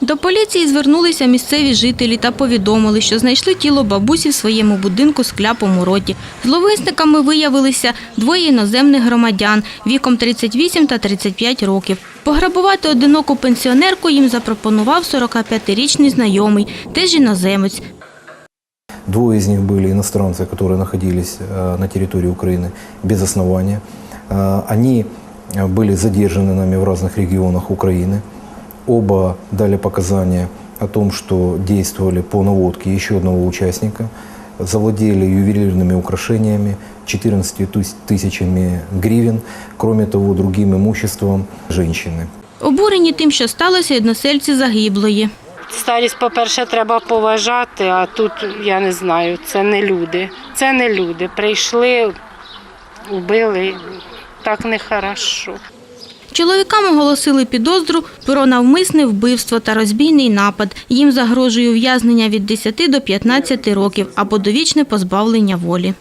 До поліції звернулися місцеві жителі та повідомили, що знайшли тіло бабусі в своєму будинку з кляпом у роті. Зловисниками виявилися двоє іноземних громадян віком 38 та 35 років. Пограбувати одиноку пенсіонерку їм запропонував 45-річний знайомий, теж іноземець. Двое из них были иностранцы, которые находились э, на территории Украины без основания. Э, Они э, были задержаны нами в разных регионах Украины. Оба дали показания о том, что действовали по наводке еще одного участника, завладели ювелирными украшениями, 14 тыс- тысячами гривен, кроме того, другим имуществом женщины. Обурені тим, що сталося, односельці загиблої. Старість, по-перше, треба поважати, а тут я не знаю, це не люди. Це не люди. Прийшли, убили. Так нехорошо. Чоловікам оголосили підозру про навмисне вбивство та розбійний напад. Їм загрожує ув'язнення від 10 до 15 років або довічне позбавлення волі.